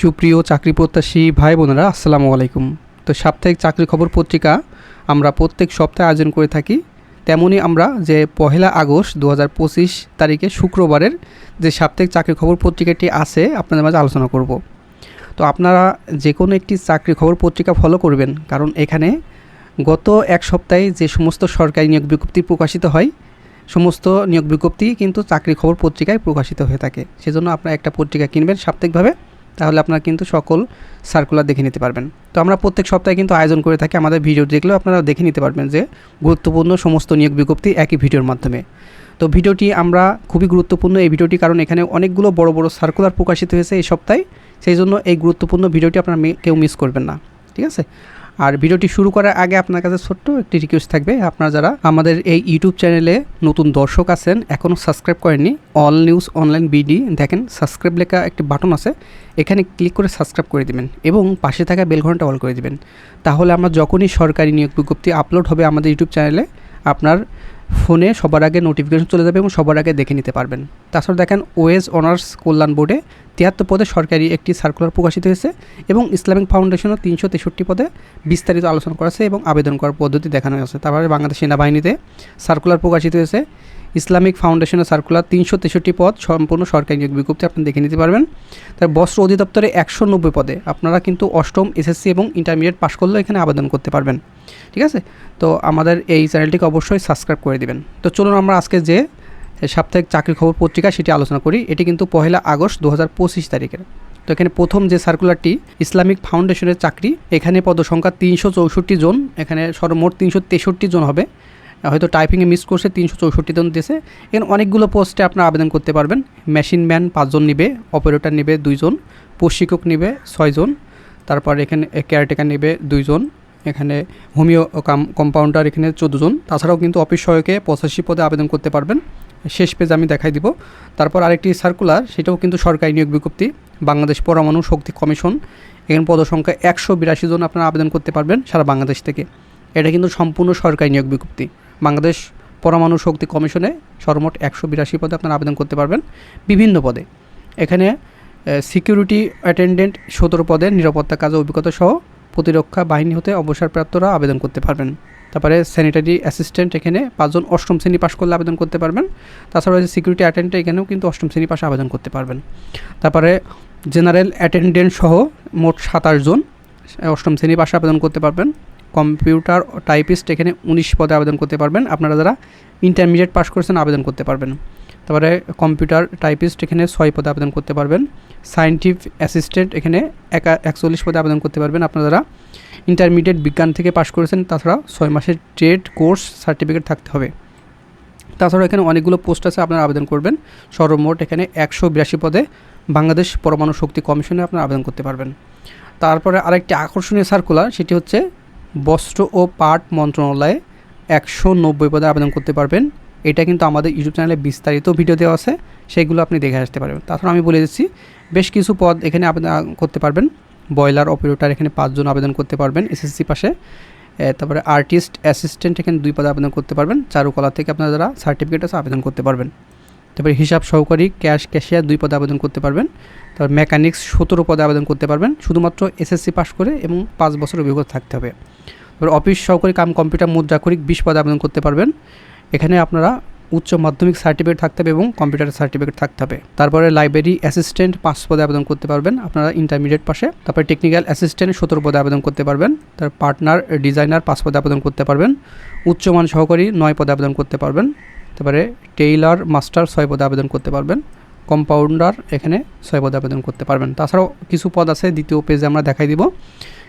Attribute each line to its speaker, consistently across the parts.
Speaker 1: সুপ্রিয় চাকরি প্রত্যাশী ভাই বোনেরা, আসসালামু আলাইকুম। তো সাপ্তাহিক চাকরি খবর পত্রিকা আমরা প্রত্যেক সপ্তাহে আয়োজন করে থাকি। তেমনই আমরা যে পহেলা আগস্ট দু হাজার পঁচিশ তারিখে শুক্রবারের যে সাপ্তাহিক চাকরি খবর পত্রিকাটি আছে, আপনাদের মাঝে আলোচনা করব। তো আপনারা যে কোনো একটি চাকরি খবর পত্রিকা ফলো করবেন, কারণ এখানে গত এক সপ্তাহে যে সমস্ত সরকারি নিয়োগ বিজ্ঞপ্তি প্রকাশিত হয়, সমস্ত নিয়োগ বিজ্ঞপ্তি কিন্তু চাকরি খবর পত্রিকায় প্রকাশিত হয়ে থাকে। সেজন্য আপনারা একটা পত্রিকা কিনবেন সাপ্তাহিকভাবে। তাহলে আপনারা কিন্তু সকল সার্কুলার দেখে নিতে পারবেন। তো আমরা প্রত্যেক সপ্তাহে কিন্তু আয়োজন করে থাকি আমাদের ভিডিও দেখলেও আপনারা দেখে নিতে পারবেন যে গুরুত্বপূর্ণ সমস্ত নিয়োগ বিজ্ঞপ্তি একই ভিডিওর মাধ্যমে। তো ভিডিওটি আমরা খুবই গুরুত্বপূর্ণ, এই ভিডিওটি কারণ এখানে অনেকগুলো বড় বড় সার্কুলার প্রকাশিত হয়েছে এই সপ্তাহে। সেই জন্য এই গুরুত্বপূর্ণ ভিডিওটি আপনারা কেউ মিস করবেন না, ঠিক আছে? আর ভিডিওটি শুরু করার আগে আপনার কাছে ছোট্ট একটি রিকোয়েস্ট থাকবে। আপনারা যারা আমাদের এই ইউটিউব চ্যানেলে নতুন দর্শক আছেন এখনও সাবস্ক্রাইব করেননি অল নিউজ অনলাইন বিডি দেখেন সাবস্ক্রাইব লেখা একটি বাটন আছে, এখানে ক্লিক করে সাবস্ক্রাইব করে দিবেন এবং পাশে থাকা বেল ঘণ্টা অল করে দিবেন। তাহলে আমরা যখনই সরকারি নিয়োগ বিজ্ঞপ্তি আপলোড হবে আমাদের ইউটিউব চ্যানেলে আপনার ফোনে সবার আগে নোটিফিকেশন চলে যাবে এবং সবার আগে দেখে নিতে পারবেন। তাছাড়া দেখেন ওয়েজ অনার্স কল্যাণ বোর্ডে তিয়াত্তর পদে সরকারি একটি সার্কুলার প্রকাশিত হয়েছে এবং ইসলামিক ফাউন্ডেশনও তিনশো তেষট্টি পদে বিস্তারিত আলোচনা করা আছে এবং আবেদন করার পদ্ধতি দেখানো হয়েছে। তারপরে বাংলাদেশ সেনাবাহিনীতে সার্কুলার প্রকাশিত হয়েছে। ইসলামিক ফাউন্ডেশনের সার্কুলার তিনশো তেষট্টি পদ সম্পূর্ণ সরকারি নিয়োগ বিজ্ঞপ্তি আপনি দেখে নিতে পারবেন। তার বস্ত্র অধিদপ্তরে একশো নব্বই পদে আপনারা কিন্তু অষ্টম এসএসসি এবং ইন্টারমিডিয়েট পাশ করলেও এখানে আবেদন করতে পারবেন। ঠিক আছে? তো আমাদের এই চ্যানেলটিকে অবশ্যই সাবস্ক্রাইব করে দিবেন। তো চলুন আমরা আজকে যে সাপ্তাহিক চাকরি খবর পত্রিকা সেটি আলোচনা করি। এটি কিন্তু পহেলা আগস্ট দু হাজার পঁচিশ তারিখের। তো এখানে প্রথম যে সার্কুলারটি ইসলামিক ফাউন্ডেশনের চাকরি, এখানে পদসংখ্যা তিনশো চৌষট্টি জন, এখানে সর্বমোট তিনশো তেষট্টি জন হবে। হয়তো টাইপিংয়ে মিস করছে, তিনশো চৌষট্টি জন দিয়েছে। এখানে অনেকগুলো পোস্টে আপনারা আবেদন করতে পারবেন। মেশিন ম্যান পাঁচজন নিবে অপারেটর নিবে দুইজন, প্রশিক্ষক নিবে ছয়জন, তারপর এখানে কেয়ারটেকার নেবে দুইজন এখানে হোমিও কাম, কম্পাউন্ডার এখানে জন তাছাড়াও কিন্তু অফিস সহায়কে পঁচাশি পদে আবেদন করতে পারবেন। শেষ পেজ আমি দেখাই দিব। তারপর আরেকটি সার্কুলার সেটাও কিন্তু সরকারি নিয়োগ বিজ্ঞপ্তি, বাংলাদেশ পরমাণু শক্তি কমিশন। এখানে পদসংখ্যা একশো বিরাশি জন আপনারা আবেদন করতে পারবেন সারা বাংলাদেশ থেকে। এটা কিন্তু সম্পূর্ণ সরকারি নিয়োগ বিজ্ঞপ্তি। বাংলাদেশ পরমাণু শক্তি কমিশনে সর্বমোট একশো বিরাশি পদে আপনারা আবেদন করতে পারবেন বিভিন্ন পদে। এখানে সিকিউরিটি অ্যাটেন্ডেন্ট সতেরো পদে, নিরাপত্তা কাজে অভিজ্ঞতা সহ প্রতিরক্ষা বাহিনী হতে অবসরপ্রাপ্তরা আবেদন করতে পারবেন। তারপরে স্যানিটারি অ্যাসিস্ট্যান্ট এখানে পাঁচজন অষ্টম শ্রেণি পাশ করলে আবেদন করতে পারবেন। তাছাড়া রয়েছে সিকিউরিটি অ্যাটেন্ডেন্ট এখানেও কিন্তু অষ্টম শ্রেণি পাশে আবেদন করতে পারবেন। তারপরে জেনারেল অ্যাটেন্ডেন্ট সহ মোট সাতাশ জন অষ্টম শ্রেণি পাশে আবেদন করতে পারবেন। কম্পিউটার টাইপিস্ট এখানে উনিশ পদে আবেদন করতে পারবেন। আপনারা যারা ইন্টারমিডিয়েট পাস করেছেন, আবেদন করতে পারবেন। তারপরে কম্পিউটার টাইপিস্ট এখানে ছয় পদে আবেদন করতে পারবেন। সায়েন্টিফিক অ্যাসিস্ট্যান্ট এখানে একা একচল্লিশ পদে আবেদন করতে পারবেন আপনারা ইন্টারমিডিয়েট বিজ্ঞান থেকে পাশ করেছেন, তাছাড়া ছয় মাসের ট্রেড কোর্স সার্টিফিকেট থাকতে হবে। তাছাড়া এখানে অনেকগুলো পোস্ট আছে, আপনারা আবেদন করবেন। সর্বমোট এখানে একশো বিরাশি পদে বাংলাদেশ পরমাণু শক্তি কমিশনে আপনারা আবেদন করতে পারবেন। তারপরে আরেকটি আকর্ষণীয় সার্কুলার সেটি হচ্ছে বস্ত্র ও পাট মন্ত্রণালয়ে একশো নব্বই পদে আবেদন করতে পারবেন। এটা কিন্তু আমাদের ইউটিউব চ্যানেলে বিস্তারিত ভিডিও দেওয়া আছে, সেগুলো আপনি দেখে আসতে পারবেন। তাছাড়া আমি বলে দিচ্ছি, বেশ কিছু পদ এখানে আবেদন করতে পারবেন। বয়লার অপারেটর এখানে পাঁচজন আবেদন করতে পারবেন এসএসসি পাশে। তারপরে আর্টিস্ট অ্যাসিস্ট্যান্ট এখানে দুই পদে আবেদন করতে পারবেন। চারুকলা থেকে আপনারা যারা সার্টিফিকেট আছে আবেদন করতে পারবেন। তারপরে হিসাব সহকারী ক্যাশ ক্যাশিয়ার দুই পদে আবেদন করতে পারবেন। তারপর মেকানিক্স সতেরো পদে আবেদন করতে পারবেন। শুধুমাত্র এসএসসি পাস করে এবং পাঁচ বছর অভিজ্ঞতা থাকতে হবে। তারপর অফিস সহকারী কাম কম্পিউটার মুদ্রাক্ষরিক বিশ পদে আবেদন করতে পারবেন। এখানে আপনারা উচ্চ মাধ্যমিক সার্টিফিকেট থাকতে হবে এবং কম্পিউটার সার্টিফিকেট থাকতে হবে। তারপরে লাইব্রেরি অ্যাসিস্ট্যান্ট পাঁচ পদে আবেদন করতে পারবেন, আপনারা ইন্টারমিডিয়েট পাশে। তারপরে টেকনিক্যাল অ্যাসিস্ট্যান্ট সতেরো পদে আবেদন করতে পারবেন, তার পার্টনার ডিজাইনার পাঁচ পদে আবেদন করতে পারবেন উচ্চমান সহকারী নয় পদে আবেদন করতে পারবেন, তারপরে টেইলার মাস্টার ছয় পদে আবেদন করতে পারবেন কম্পাউন্ডার এখানে ছয় পদে আবেদন করতে পারবেন। তাছাড়াও কিছু পদ আছে, দ্বিতীয় পেজে আমরা দেখাই দিব,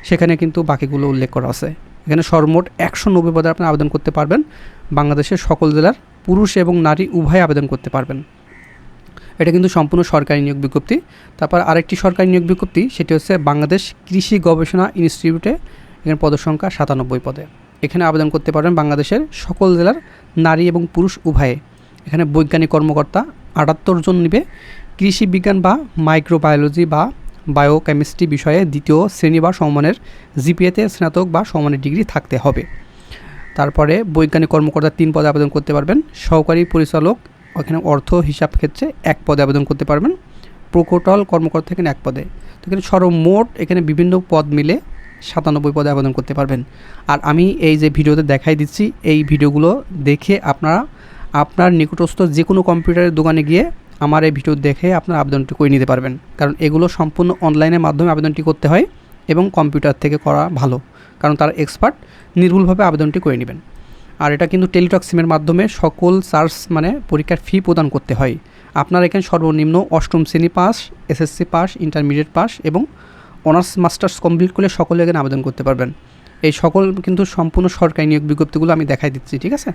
Speaker 1: সেখানে কিন্তু বাকিগুলো উল্লেখ করা আছে। এখানে সর্বমোট একশো নব্বই পদে আপনি আবেদন করতে পারবেন। বাংলাদেশের সকল জেলার পুরুষ এবং নারী উভয় আবেদন করতে পারবেন। এটা কিন্তু সম্পূর্ণ সরকারি নিয়োগ বিজ্ঞপ্তি। তারপর আরেকটি সরকারি নিয়োগ বিজ্ঞপ্তি, সেটি হচ্ছে বাংলাদেশ কৃষি গবেষণা ইনস্টিটিউটে, এখানে পদসংখ্যা সাতানব্বই পদে। এখানে আবেদন করতে পারবেন বাংলাদেশের সকল জেলার নারী এবং পুরুষ উভয়ে। এখানে বৈজ্ঞানিক কর্মকর্তা আটাত্তর জন নিবে। কৃষি বিজ্ঞান বা মাইক্রোবায়োলজি বা বায়োকেমিস্ট্রি বিষয়ে দ্বিতীয় শ্রেণি বা সমমানের জিপিএতে স্নাতক বা সমমানের ডিগ্রি থাকতে হবে। তারপরে বৈজ্ঞানিক কর্মকর্তা তিন পদে আবেদন করতে পারবেন। সহকারী পরিচালক, ওখানে অর্থ, হিসাব ক্ষেত্রে এক পদে আবেদন করতে পারবেন। প্রকোটল কর্মকর্তা এখানে এক পদে। তো এখানে সর্বমোট এখানে বিভিন্ন পদ মিলে সাতানব্বই পদে আবেদন করতে পারবেন। আর আমি এই যে ভিডিওতে দেখাই দিচ্ছি, এই ভিডিওগুলো দেখে আপনারা, আপনার নিকটস্থ যে কোনো কম্পিউটারের দোকানে গিয়ে আমার এই ভিডিও দেখে আপনার আবেদনটি করে নিতে পারবেন। কারণ এগুলো সম্পূর্ণ অনলাইনের মাধ্যমে আবেদনটি করতে হয় এবং কম্পিউটার থেকে করা ভালো। কারণ তার এক্সপার্ট নির্ভুলভাবে আবেদনটি করে নেবেন। আর এটা কিন্তু টেলিটক সিমের মাধ্যমে সকল চার্জ মানে পরীক্ষার ফি প্রদান করতে হয়। আপনার এখানে সর্বনিম্ন অষ্টম শ্রেণি pass SSC pass intermediate pass এবং অনার্স মাস্টার্স কমপ্লিট করলে সকলে এখানে আবেদন করতে পারবেন। এই সকল কিন্তু সম্পূর্ণ সরকারি নিয়োগ বিজ্ঞপ্তিগুলো আমি দেখাই দিচ্ছি, ঠিক আছে?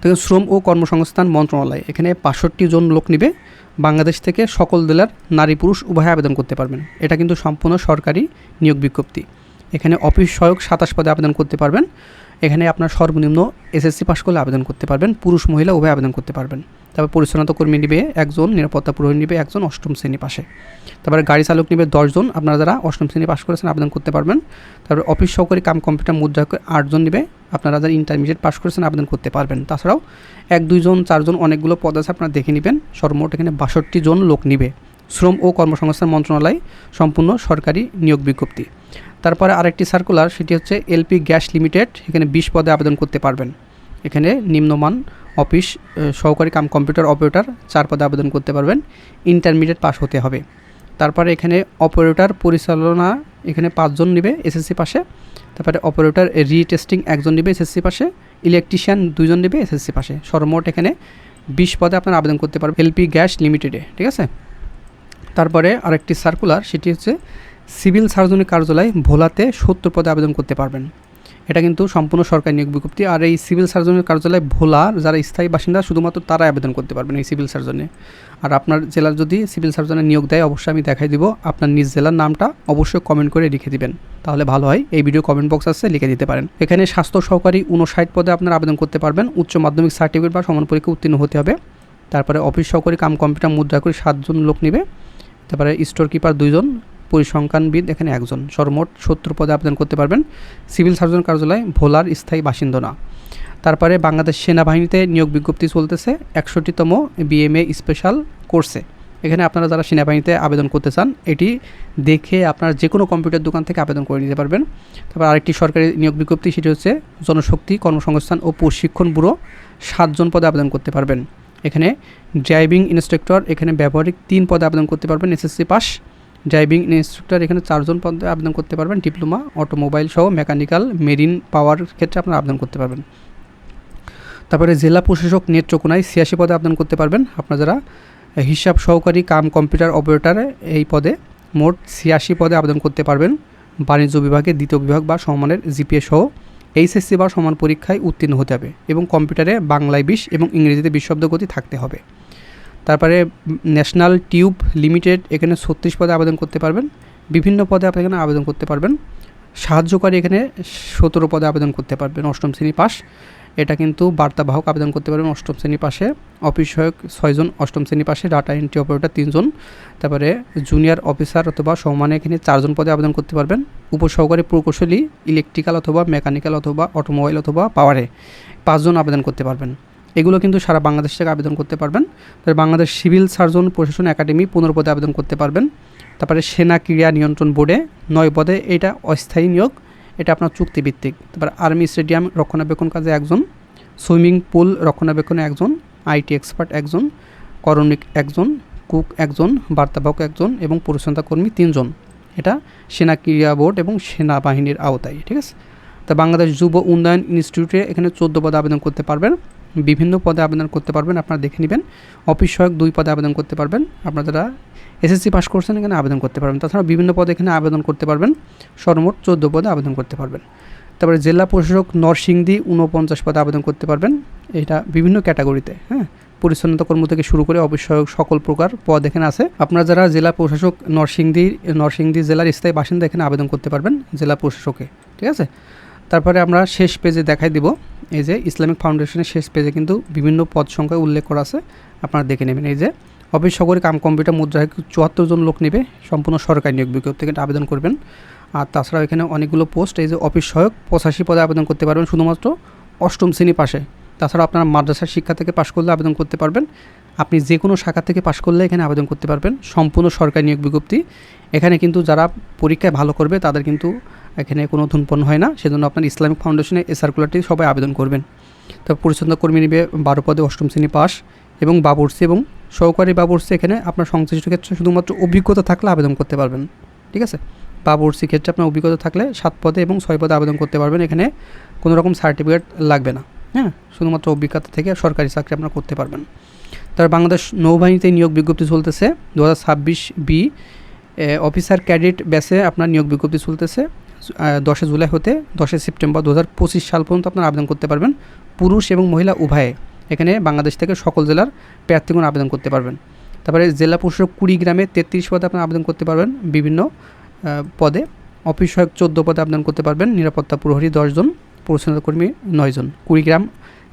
Speaker 1: তো শ্রম ও কর্মসংস্থান মন্ত্রণালয়, এখানে পাঁচষট্টি জন লোক নিবে। বাংলাদেশ থেকে সকল জেলার নারী পুরুষ উভয় আবেদন করতে পারবেন। এটা কিন্তু সম্পূর্ণ সরকারি নিয়োগ বিজ্ঞপ্তি। এখানে অফিস সহায়ক সাতাশ পদে আবেদন করতে পারবেন। এখানে আপনার সর্বনিম্ন এসএসসি পাস করলে আবেদন করতে পারবেন। পুরুষ, মহিলা উভয় আবেদন করতে পারবেন। তারপর পরিচ্ছন্নতা কর্মী নিবে একজন, নিরাপত্তা পুরোহিত নিবে একজন, অষ্টম শ্রেণি পাশে। তারপরে গাড়ি চালক নিবে দশজন, আপনারা যারা অষ্টম শ্রেণি পাশ করেছেন আবেদন করতে পারবেন। তারপরে অফিস সহকারী কাম কম্পিউটার মুদ্রা আটজন নিবে, আপনারা যারা ইন্টারমিডিয়েট পাশ করেছেন আবেদন করতে পারবেন। তাছাড়াও এক, দুইজন, চারজন অনেকগুলো পদ আছে, আপনারা দেখে নেবেন। সর্বমোট এখানে বাষট্টি জন লোক নিবে। শ্রম ও কর্মসংস্থান মন্ত্রণালয় সম্পূর্ণ সরকারি নিয়োগ বিজ্ঞপ্তি। তারপরে আরেকটি সার্কুলার সেটি হচ্ছে এলপি গ্যাস লিমিটেড, এখানে বিশ পদে আবেদন করতে পারবেন। এখানে নিম্নমান অফিস সহকারী কাম কম্পিউটার অপারেটর চার পদে আবেদন করতে পারবেন। ইন্টারমিডিয়েট পাস হতে হবে। তারপরে এখানে অপারেটর পরিচালনা, এখানে পাঁচজন নেবে এসএসসি পাশে। তারপরে অপারেটর রিটেস্টিং একজন নেবে এসএসসি পাশে। ইলেকট্রিশিয়ান দুজন নেবে এসএসসি পাশে। সর্বমোট এখানে বিশ পদে আপনারা আবেদন করতে পারবেন এলপি গ্যাস লিমিটেডে ঠিক আছে? তারপরে আরেকটি সার্কুলার সেটি হচ্ছে সিভিল সার্জনী কার্যালয় ভোলাতে সত্তর পদে আবেদন করতে পারবেন। এটা কিন্তু সম্পূর্ণ সরকারি নিয়োগ বিজ্ঞপ্তি। আর এই সিভিল সার্জনের কার্যালয় ভোলার যারা স্থায়ী বাসিন্দা, শুধুমাত্র তারা আবেদন করতে পারবেন এই সিভিল সার্জনে। আর আপনার জেলার যদি সিভিল সার্জনে নিয়োগ দেয়, অবশ্যই আমি দেখাই দিব। আপনার নিজ জেলার নামটা অবশ্যই কমেন্ট করে লিখে দিবেন। তাহলে ভালো হয়, এই ভিডিও কমেন্ট বক্স আছে, লিখে দিতে পারেন। এখানে স্বাস্থ্য সহকারী উনষাট পদে আপনার আবেদন করতে পারবেন। উচ্চ মাধ্যমিক সার্টিফিকেট বা সমান পরীক্ষা উত্তীর্ণ হতে হবে। তারপরে অফিস সহকারী কাম কম্পিউটার মুদ্রা করে সাতজন লোক নেবে। তারপরে স্টোর কিপার দুইজন। পরিসংখ্যানবিদ, এখানে একজন। সর্বমোট সত্তর পদে আবেদন করতে পারবেন। সিভিল সার্জন কার্যালয়, ভোলার স্থায়ী বাসিন্দা। না তারপরে বাংলাদেশ সেনাবাহিনীতে নিয়োগ বিজ্ঞপ্তি চলতেছে একষট্টিতম বিএমএ স্পেশাল কোর্সে। এখানে আপনারা যারা সেনাবাহিনীতে আবেদন করতে চান, এটি দেখে আপনার যে কোনো কম্পিউটার দোকান থেকে আবেদন করে নিতে পারবেন। তারপর আরেকটি সরকারি নিয়োগ বিজ্ঞপ্তি, সেটি হচ্ছে জনশক্তি কর্মসংস্থান ও প্রশিক্ষণ ব্যুরো, সাতজন পদে আবেদন করতে পারবেন। এখানে ড্রাইভিং ইনস্ট্রাক্টর, এখানে ব্যবহারিক তিন পদে আবেদন করতে পারবেন, এসএসসি পাস। ড্রাইভিং ইনস্ট্রাক্টর, এখানে চারজন পদে আবেদন করতে পারবেন। ডিপ্লোমা, অটোমোবাইল সহ মেকানিক্যাল, মেরিন, পাওয়ার ক্ষেত্রে আপনারা আবেদন করতে পারবেন। তারপরে জেলা প্রশাসক নেত্রকোনায় ছিয়াশি পদে আবেদন করতে পারবেন। আপনারা যারা হিসাব সহকারী কাম কম্পিউটার অপারেটারে এই পদে মোট ছিয়াশি পদে আবেদন করতে পারবেন। বাণিজ্য বিভাগে দ্বিতীয় বিভাগ বা সমানের জিপিএ সহ এইচএসসি বা সমান পরীক্ষায় উত্তীর্ণ হতে হবে এবং কম্পিউটারে বাংলায় বিশ এবং ইংরেজিতে বিশ গতি থাকতে হবে। তারপরে ন্যাশনাল টিউব লিমিটেড এখানে ছত্রিশ পদে আবেদন করতে পারবেন। বিভিন্ন পদে আপনি এখানে আবেদন করতে পারবেন। সাহায্যকারী এখানে সতেরো পদে আবেদন করতে পারবেন, অষ্টম শ্রেণি পাস এটা কিন্তু বার্তাবাহক আবেদন করতে পারবেন অষ্টম শ্রেণি পাশে। অফিস সহায়ক ছয়জন অষ্টম শ্রেণি পাশে ডাটা এন্ট্রি অপারেটর তিনজন তারপরে জুনিয়র অফিসার অথবা সমানে এখানে চারজন পদে আবেদন করতে পারবেন। উপসহকারী প্রকৌশলী, ইলেকট্রিক্যাল অথবা মেকানিক্যাল অথবা অটোমোবাইল অথবা পাওয়ারে পাঁচজন আবেদন করতে পারবেন। এগুলো কিন্তু সারা বাংলাদেশ থেকে আবেদন করতে পারবেন। তারপরে বাংলাদেশ সিভিল সার্জন প্রশাসন একাডেমি পনেরো পদে আবেদন করতে পারবেন। তারপরে সেনা ক্রীড়া নিয়ন্ত্রণ বোর্ডে নয় পদে এটা অস্থায়ী নিয়োগ, এটা আপনার চুক্তিভিত্তিক। তারপর আর্মি স্টেডিয়াম রক্ষণাবেক্ষণ কাজে একজন, সুইমিং পুল রক্ষণাবেক্ষণে একজন, আইটি এক্সপার্ট একজন, করণিক একজন, কুক একজন, বার্তাবাহক একজন এবং পরিচ্ছন্নতা কর্মী তিনজন। এটা সেনা ক্রীড়া বোর্ড এবং সেনাবাহিনীর আওতায়, ঠিক আছে? তা বাংলাদেশ যুব উন্নয়ন ইনস্টিটিউটে এখানে চোদ্দ পদে আবেদন করতে পারবেন। বিভিন্ন পদে আবেদন করতে পারবেন, আপনারা দেখে নেবেন। অফিস সহায়ক দুই পদে আবেদন করতে পারবেন। আপনারা যারা এসএসসি পাস করছেন এখানে আবেদন করতে পারবেন। তাছাড়া বিভিন্ন পদে এখানে আবেদন করতে পারবেন। সর্বমোট চোদ্দ পদে আবেদন করতে পারবেন। তারপরে জেলা প্রশাসক নরসিংদী উনপঞ্চাশ পদে আবেদন করতে পারবেন। এটা বিভিন্ন ক্যাটাগরিতে হ্যাঁ? পরিচ্ছন্নতা কর্ম থেকে শুরু করে অবশ্যই সকল প্রকার পদ এখানে আছে। আপনারা যারা জেলা প্রশাসক নরসিংদী নরসিংদী জেলার স্থায়ী বাসিন্দা এখানে আবেদন করতে পারবেন জেলা প্রশাসকে, ঠিক আছে? তারপরে আমরা শেষ পেজে দেখাই দিব। এই যে ইসলামিক ফাউন্ডেশনের শেষ পেজে কিন্তু বিভিন্ন পদ সংখ্যায় উল্লেখ করা আছে। আপনারা দেখে নেবেন। এই যে অফিস সহকারী কাম কম্পিউটার মুদ্রা চুয়াত্তর জন লোক নেবে, সম্পূর্ণ সরকারি নিয়োগ বিজ্ঞপ্তি থেকে আবেদন করবেন। আর তাছাড়াও এখানে অনেকগুলো পোস্ট, এই যে অফিস সহায়ক পঁচাশি পদে আবেদন করতে পারবেন শুধুমাত্র অষ্টম শ্রেণি পাশে। তাছাড়া আপনারা মাদ্রাসার শিক্ষা থেকে পাশ করলে আবেদন করতে পারবেন। আপনি যে কোনো শাখা থেকে পাশ করলে এখানে আবেদন করতে পারবেন। সম্পূর্ণ সরকারি নিয়োগ বিজ্ঞপ্তি। এখানে কিন্তু যারা পরীক্ষায় ভালো করবে তাদের কিন্তু এখানে কোনো ধূমপন্ন হয় না। সেজন্য আপনার ইসলামিক ফাউন্ডেশনে এই সার্কুলারটি সবাই আবেদন করবেন। তবে পরিচ্ছন্ন কর্মী নিবে বারো পদে অষ্টম শ্রেণি পাস এবং বাবুর্সি এবং সহকারী বাবুর্সি এখানে আপনার সংশ্লিষ্ট ক্ষেত্রে শুধুমাত্র অভিজ্ঞতা থাকলে আবেদন করতে পারবেন। ঠিক আছে? বাবুর্সি ক্ষেত্রে আপনার অভিজ্ঞতা থাকলে সাত পদে এবং ছয় পদে আবেদন করতে পারবেন। এখানে কোনো রকম সার্টিফিকেট লাগবে না। হ্যাঁ? শুধুমাত্র অভিজ্ঞতা থেকে সরকারি চাকরি আপনারা করতে পারবেন। তার বাংলাদেশ নৌবাহিনীতে নিয়োগ বিজ্ঞপ্তি চলতেছে। দু হাজার ছাব্বিশ বি অফিসার ক্যাডেট ব্যাসে আপনার নিয়োগ বিজ্ঞপ্তি চলতেছে। দশে জুলাই হতে দশে সেপ্টেম্বর দু হাজার পঁচিশ সাল পর্যন্ত আপনারা আবেদন করতে পারবেন। পুরুষ এবং মহিলা উভয়ে এখানে বাংলাদেশ থেকে সকল জেলার প্রার্থীগণ আবেদন করতে পারবেন। তারপরে জেলা প্রশাসক কুড়িগ্রামে তেত্রিশ পদে আপনারা আবেদন করতে পারবেন। বিভিন্ন পদে অফিস সহায়ক চোদ্দ পদে আবেদন করতে পারবেন। নিরাপত্তা প্রহরী দশজন পরিচ্ছন্নতা কর্মী নয়জন কুড়িগ্রাম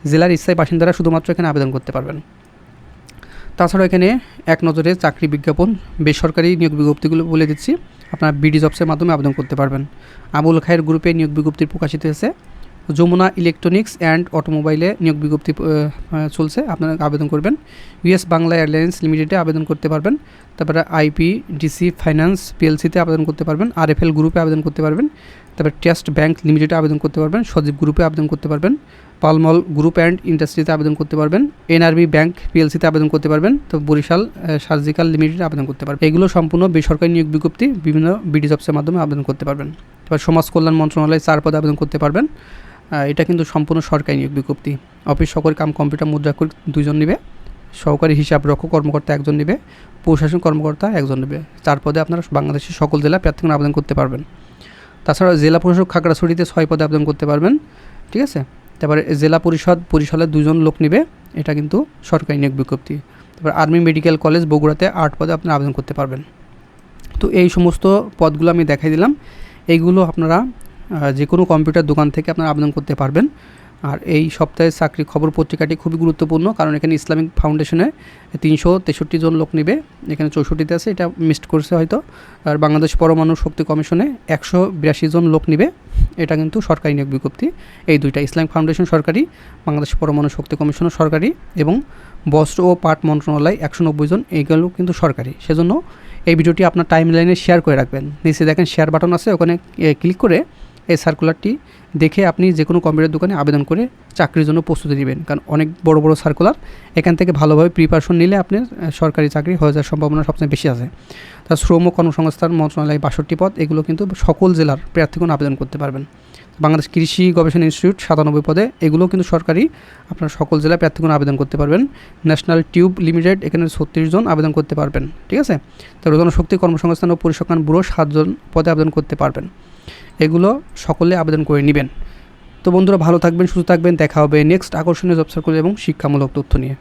Speaker 1: জেলার স্থায়ী বাসিন্দারা শুধুমাত্র এখানে আবেদন করতে পারবেন। তাছাড়া এখানে এক নজরে চাকরি বিজ্ঞাপন, বেসরকারি নিয়োগ বিজ্ঞপ্তিগুলো বলে দিচ্ছি। আপনার বিডি জবসের মাধ্যমে আবেদন করতে পারবেন। আবুল খায়ের গ্রুপে নিয়োগ বিজ্ঞপ্তি প্রকাশিত হয়েছে। যমুনা ইলেকট্রনিক্স অ্যান্ড অটোমোবাইলে নিয়োগ বিজ্ঞপ্তি চলছে আপনারা আবেদন করবেন ইউএস বাংলা এয়ারলাইন্স লিমিটেডে আবেদন করতে পারবেন তারপরে আইপি ডিসি ফাইন্যান্স পিএলসিতে আবেদন করতে পারবেন আর আরএফএল গ্রুপে আবেদন করতে পারবেন তারপরে ট্রাস্ট ব্যাংক লিমিটেডে আবেদন করতে পারবেন সজীব গ্রুপে আবেদন করতে পারবেন পালমল গ্রুপ অ্যান্ড ইন্ডাস্ট্রিতে আবেদন করতে পারবেন এনআরবি ব্যাংক পিএলসিতে আবেদন করতে পারবেন তো বরিশাল সার্জিক্যাল লিমিটেডে আবেদন করতে পারবেন এগুলো সম্পূর্ণ বেসরকারি নিয়োগ বিজ্ঞপ্তি বিভিন্ন বিডি জবসের মাধ্যমে আবেদন করতে পারবেন এবার সমাজ কল্যাণ মন্ত্রণালয়ে চার পদে আবেদন করতে পারবেন এটা কিন্তু সম্পূর্ণ সরকারি নিয়োগ বিজ্ঞপ্তি। অফিস সহকারী কাম, কম্পিউটার, মুদ্রা দুজন নেবে। সহকারী হিসাব রক্ষক কর্মকর্তা একজন নেবে। প্রশাসন কর্মকর্তা একজন নেবে। চার পদে আপনারা বাংলাদেশের সকল জেলা প্রার্থীগণ আবেদন করতে পারবেন। তাছাড়া জেলা প্রশাসক খাগড়াছড়িতে ছয় পদে আবেদন করতে পারবেন। ঠিক আছে? তারপরে জেলা পরিষদ পরিষদের দুজন লোক নেবে। এটা কিন্তু সরকারি নিয়োগ বিজ্ঞপ্তি। তারপর আর্মি মেডিকেল কলেজ বগুড়াতে আট পদে আপনারা আবেদন করতে পারবেন। তো এই সমস্ত পদগুলো আমি দেখাই দিলাম। এইগুলো আপনারা যে কোনো কম্পিউটার দোকান থেকে আপনারা আবেদন করতে পারবেন। আর এই সপ্তাহের চাকরি খবর পত্রিকাটি খুবই গুরুত্বপূর্ণ, কারণ এখানে ইসলামিক ফাউন্ডেশনে তিনশো তেষট্টি জন লোক নেবে। এখানে চৌষট্টিতে আছে, এটা মিসড করছে হয়তো। আর বাংলাদেশ পরমাণু শক্তি কমিশনে একশো বিরাশি জন লোক নেবে। এটা কিন্তু সরকারি নিয়োগ বিজ্ঞপ্তি। এই দুইটা, ইসলামিক ফাউন্ডেশন সরকারি, বাংলাদেশ পরমাণু শক্তি কমিশনও সরকারি এবং বস্ত্র ও পাট মন্ত্রণালয় একশো নব্বই জন, এইগুলো কিন্তু সরকারি। সেজন্য এই ভিডিওটি আপনার টাইম লাইনে শেয়ার করে রাখবেন। নিচে দেখেন শেয়ার বাটন আছে, ওখানে ক্লিক করে এই সার্কুলারটি দেখে আপনি যে কোনো কম্পিউটার দোকানে আবেদন করে চাকরির জন্য প্রস্তুতি নেবেন। কারণ অনেক বড় বড় সার্কুলার এখান থেকে ভালোভাবে প্রিপারেশন নিলে আপনার সরকারি চাকরি হয়ে যাওয়ার সম্ভাবনা সবচেয়ে বেশি আছে। তার শ্রম ও কর্মসংস্থান মন্ত্রণালয় বাষট্টি পদ, এগুলো কিন্তু সকল জেলার প্রার্থীগণ আবেদন করতে পারবেন। বাংলাদেশ কৃষি গবেষণা ইনস্টিটিউট সাতানব্বই পদে এগুলো কিন্তু সরকারি, আপনার সকল জেলায় প্রার্থীগণ আবেদন করতে পারবেন। ন্যাশনাল টিউব লিমিটেড এখানে ছত্রিশ জন আবেদন করতে পারবেন, ঠিক আছে? তারপর জনশক্তি কর্মসংস্থান ও পরিসংখ্যান ব্যুরো সাতজন পদে আবেদন করতে পারবেন। এগুলো সকলে আবেদন করে নেবেন। তো বন্ধুরা ভালো থাকবেন, সুস্থ থাকবেন। দেখা হবে নেক্সট আকর্ষণীয় জব সার্কুল এবং শিক্ষামূলক তথ্য নিয়ে।